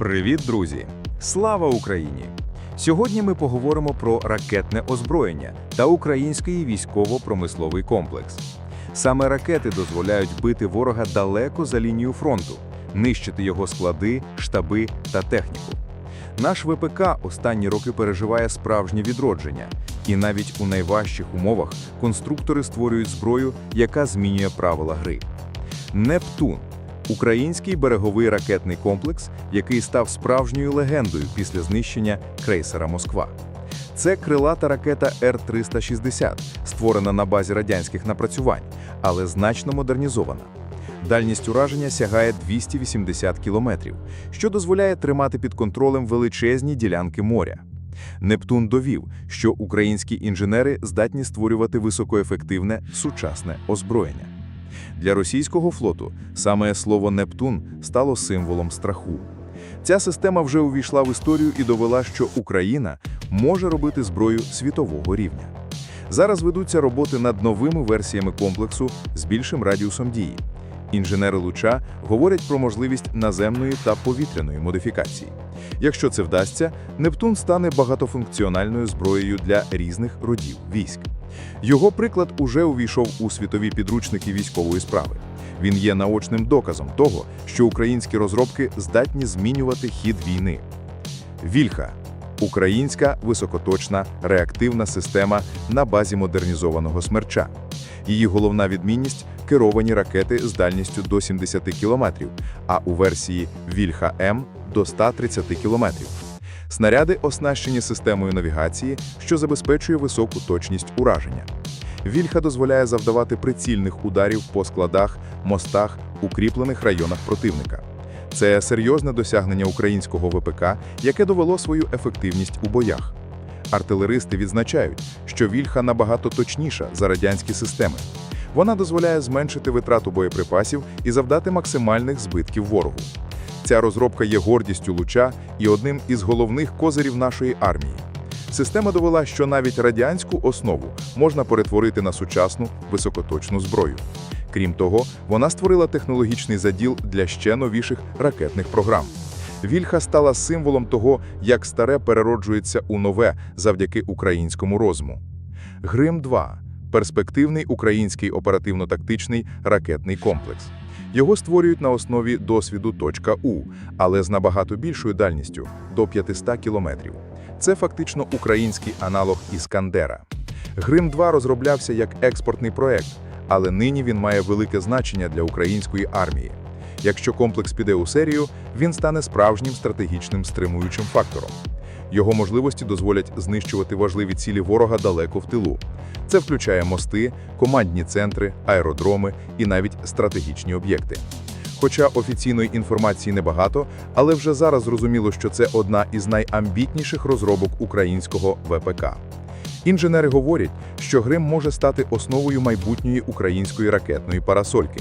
Привіт, друзі! Слава Україні! Сьогодні ми поговоримо про ракетне озброєння та український військово-промисловий комплекс. Саме ракети дозволяють бити ворога далеко за лінію фронту, нищити його склади, штаби та техніку. Наш ВПК останні роки переживає справжнє відродження, і навіть у найважчих умовах конструктори створюють зброю, яка змінює правила гри. Нептун український береговий ракетний комплекс, який став справжньою легендою після знищення крейсера Москва. Це крилата ракета Р-360, створена на базі радянських напрацювань, але значно модернізована. Дальність ураження сягає 280 кілометрів, що дозволяє тримати під контролем величезні ділянки моря. Нептун довів, що українські інженери здатні створювати високоефективне сучасне озброєння. Для російського флоту саме слово Нептун стало символом страху. Ця система вже увійшла в історію і довела, що Україна може робити зброю світового рівня. Зараз ведуться роботи над новими версіями комплексу з більшим радіусом дії. Інженери Луча говорять про можливість наземної та повітряної модифікації. Якщо це вдасться, Нептун стане багатофункціональною зброєю для різних родів військ. Його приклад уже увійшов у світові підручники військової справи. Він є наочним доказом того, що українські розробки здатні змінювати хід війни. Вільха українська високоточна реактивна система на базі модернізованого смерча. Її головна відмінність керовані ракети з дальністю до 70 км, а у версії Вільха М до 130 км. Снаряди оснащені системою навігації, що забезпечує високу точність ураження. Вільха дозволяє завдавати прицільних ударів по складах, мостах, укріплених районах противника. Це серйозне досягнення українського ВПК, яке довело свою ефективність у боях. Артилеристи відзначають, що вільха набагато точніша за радянські системи. Вона дозволяє зменшити витрату боєприпасів і завдати максимальних збитків ворогу. Ця розробка є гордістю луча і одним із головних козирів нашої армії. Система довела, що навіть радянську основу можна перетворити на сучасну високоточну зброю. Крім того, вона створила технологічний заділ для ще новіших ракетних програм. Вільха стала символом того, як старе перероджується у нове завдяки українському розуму. Грим-2 перспективний український оперативно-тактичний ракетний комплекс. Його створюють на основі досвіду .У, але з набагато більшою дальністю до 500 кілометрів. Це фактично український аналог Іскандера. Грим-2 розроблявся як експортний проект, але нині він має велике значення для української армії. Якщо комплекс піде у серію, він стане справжнім стратегічним стримуючим фактором. Його можливості дозволять знищувати важливі цілі ворога далеко в тилу. Це включає мости, командні центри, аеродроми і навіть стратегічні об'єкти. Хоча офіційної інформації небагато, але вже зараз зрозуміло, що це одна із найамбітніших розробок українського ВПК. Інженери говорять, що Грим може стати основою майбутньої української ракетної парасольки.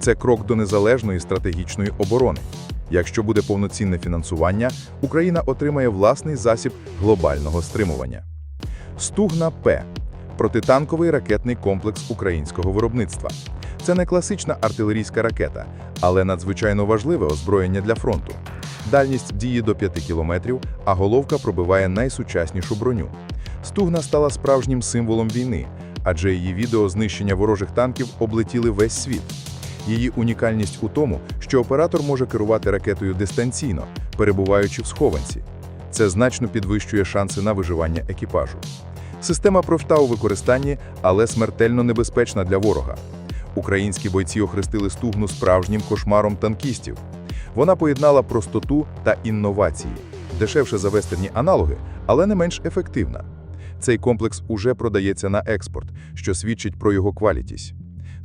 Це крок до незалежної стратегічної оборони. Якщо буде повноцінне фінансування, Україна отримає власний засіб глобального стримування. Стугна П протитанковий ракетний комплекс українського виробництва. Це не класична артилерійська ракета, але надзвичайно важливе озброєння для фронту. Дальність діє до 5 кілометрів, а головка пробиває найсучаснішу броню. Стугна стала справжнім символом війни, адже її відео знищення ворожих танків облетіли весь світ. Її унікальність у тому, що оператор може керувати ракетою дистанційно, перебуваючи в схованці. Це значно підвищує шанси на виживання екіпажу. Система проста у використанні, але смертельно небезпечна для ворога. Українські бойці охрестили стугну справжнім кошмаром танкістів. Вона поєднала простоту та інновації, дешевше за вестерні аналоги, але не менш ефективна. Цей комплекс уже продається на експорт, що свідчить про його квалітість.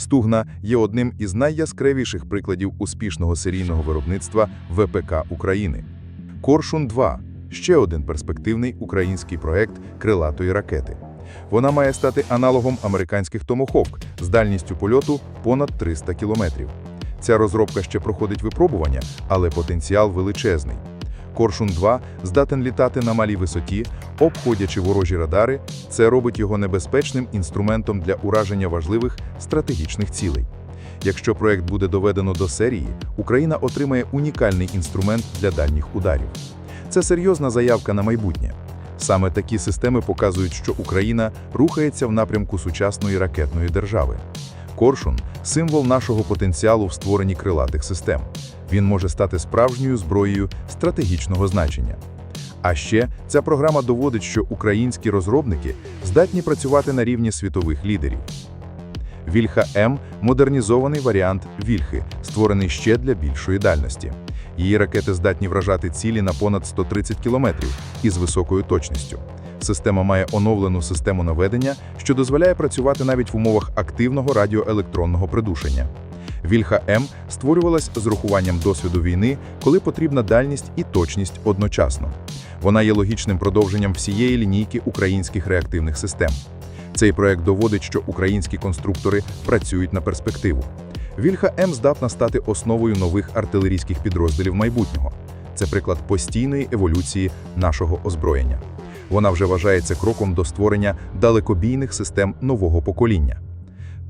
Стугна є одним із найяскравіших прикладів успішного серійного виробництва ВПК України. Коршун-2 ще один перспективний український проект крилатої ракети. Вона має стати аналогом американських Томоховк з дальністю польоту понад 300 кілометрів. Ця розробка ще проходить випробування, але потенціал величезний. Коршун-2 здатен літати на малій висоті, обходячи ворожі радари. Це робить його небезпечним інструментом для ураження важливих стратегічних цілей. Якщо проект буде доведено до серії, Україна отримає унікальний інструмент для дальніх ударів. Це серйозна заявка на майбутнє. Саме такі системи показують, що Україна рухається в напрямку сучасної ракетної держави. Коршун символ нашого потенціалу в створенні крилатих систем. Він може стати справжньою зброєю стратегічного значення. А ще ця програма доводить, що українські розробники здатні працювати на рівні світових лідерів. Вільха М модернізований варіант Вільхи, створений ще для більшої дальності. Її ракети здатні вражати цілі на понад 130 кілометрів із високою точністю. Система має оновлену систему наведення, що дозволяє працювати навіть в умовах активного радіоелектронного придушення. Вільха М створювалась з рахуванням досвіду війни, коли потрібна дальність і точність одночасно. Вона є логічним продовженням всієї лінійки українських реактивних систем. Цей проект доводить, що українські конструктори працюють на перспективу. Вільха М здатна стати основою нових артилерійських підрозділів майбутнього. Це приклад постійної еволюції нашого озброєння. Вона вже вважається кроком до створення далекобійних систем нового покоління.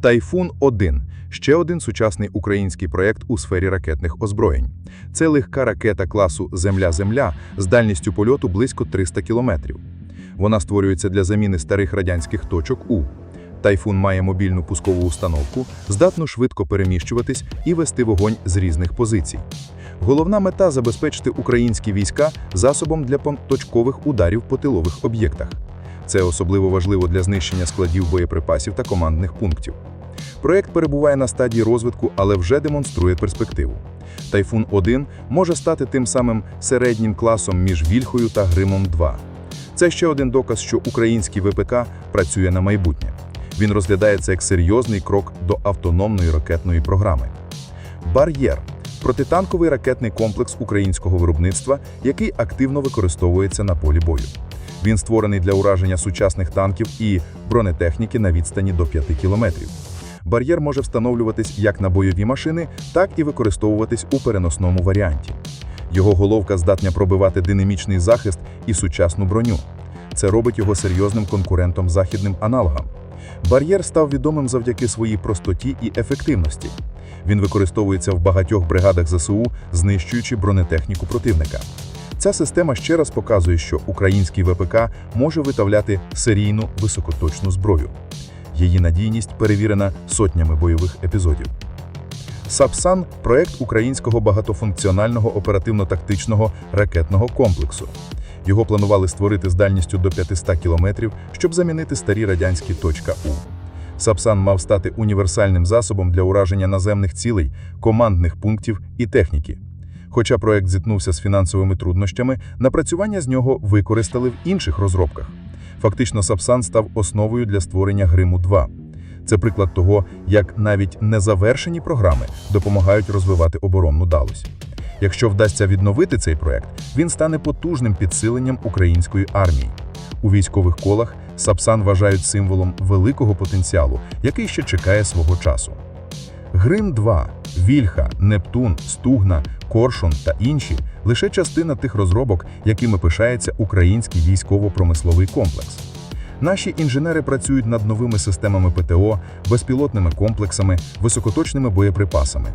Тайфун-1 – ще один сучасний український проєкт у сфері ракетних озброєнь. Це легка ракета класу Земля-Земля з дальністю польоту близько 300 кілометрів. Вона створюється для заміни старих радянських точок У. Тайфун має мобільну пускову установку, здатну швидко переміщуватись і вести вогонь з різних позицій. Головна мета забезпечити українські війська засобом для точкових ударів по тилових об'єктах. Це особливо важливо для знищення складів боєприпасів та командних пунктів. Проект перебуває на стадії розвитку, але вже демонструє перспективу. Тайфун 1 може стати тим самим середнім класом між Вільхою та Гримом 2. Це ще один доказ, що український ВПК працює на майбутнє. Він розглядається як серйозний крок до автономної ракетної програми. Бар'єр протитанковий ракетний комплекс українського виробництва, який активно використовується на полі бою. Він створений для ураження сучасних танків і бронетехніки на відстані до 5 кілометрів. Бар'єр може встановлюватись як на бойові машини, так і використовуватись у переносному варіанті. Його головка здатна пробивати динамічний захист і сучасну броню. Це робить його серйозним конкурентом західним аналогам. Бар'єр став відомим завдяки своїй простоті і ефективності. Він використовується в багатьох бригадах ЗСУ, знищуючи бронетехніку противника. Ця система ще раз показує, що український ВПК може витавляти серійну високоточну зброю. Її надійність перевірена сотнями бойових епізодів. САПСАН проект українського багатофункціонального оперативно-тактичного ракетного комплексу. Його планували створити з дальністю до 500 кілометрів, щоб замінити старі радянські точка У. Сапсан мав стати універсальним засобом для ураження наземних цілей, командних пунктів і техніки. Хоча проект зіткнувся з фінансовими труднощами, напрацювання з нього використали в інших розробках. Фактично, Сапсан став основою для створення Гриму 2. Це приклад того, як навіть незавершені програми допомагають розвивати оборонну галузь. Якщо вдасться відновити цей проект, він стане потужним підсиленням української армії. У військових колах Сапсан вважають символом великого потенціалу, який ще чекає свого часу. Грим 2 Вільха, Нептун, Стугна, Коршун та інші лише частина тих розробок, якими пишається український військово-промисловий комплекс. Наші інженери працюють над новими системами ПТО, безпілотними комплексами, високоточними боєприпасами.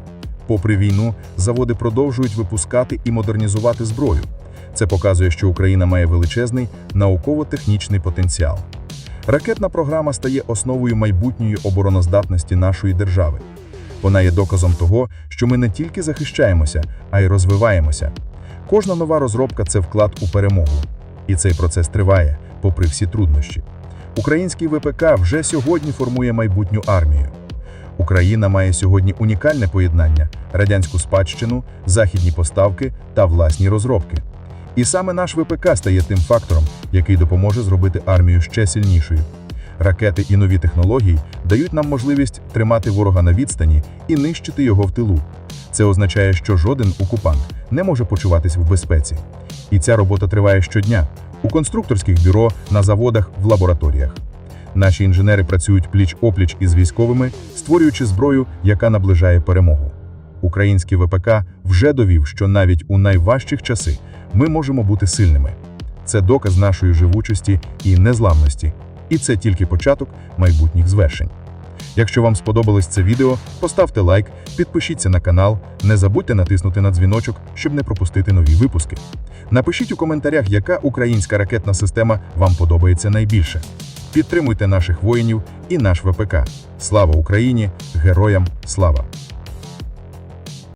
Попри війну, заводи продовжують випускати і модернізувати зброю. Це показує, що Україна має величезний науково-технічний потенціал. Ракетна програма стає основою майбутньої обороноздатності нашої держави. Вона є доказом того, що ми не тільки захищаємося, а й розвиваємося. Кожна нова розробка це вклад у перемогу. І цей процес триває, попри всі труднощі. Український ВПК вже сьогодні формує майбутню армію. Україна має сьогодні унікальне поєднання радянську спадщину, західні поставки та власні розробки. І саме наш ВПК стає тим фактором, який допоможе зробити армію ще сильнішою. Ракети і нові технології дають нам можливість тримати ворога на відстані і нищити його в тилу. Це означає, що жоден окупант не може почуватись в безпеці. І ця робота триває щодня у конструкторських бюро, на заводах, в лабораторіях. Наші інженери працюють пліч-опліч із військовими, створюючи зброю, яка наближає перемогу. Український ВПК вже довів, що навіть у найважчих часи ми можемо бути сильними. Це доказ нашої живучості і незламності, і це тільки початок майбутніх звершень. Якщо вам сподобалось це відео, поставте лайк, підпишіться на канал, не забудьте натиснути на дзвіночок, щоб не пропустити нові випуски. Напишіть у коментарях, яка українська ракетна система вам подобається найбільше. Підтримуйте наших воїнів і наш ВПК. Слава Україні! Героям слава!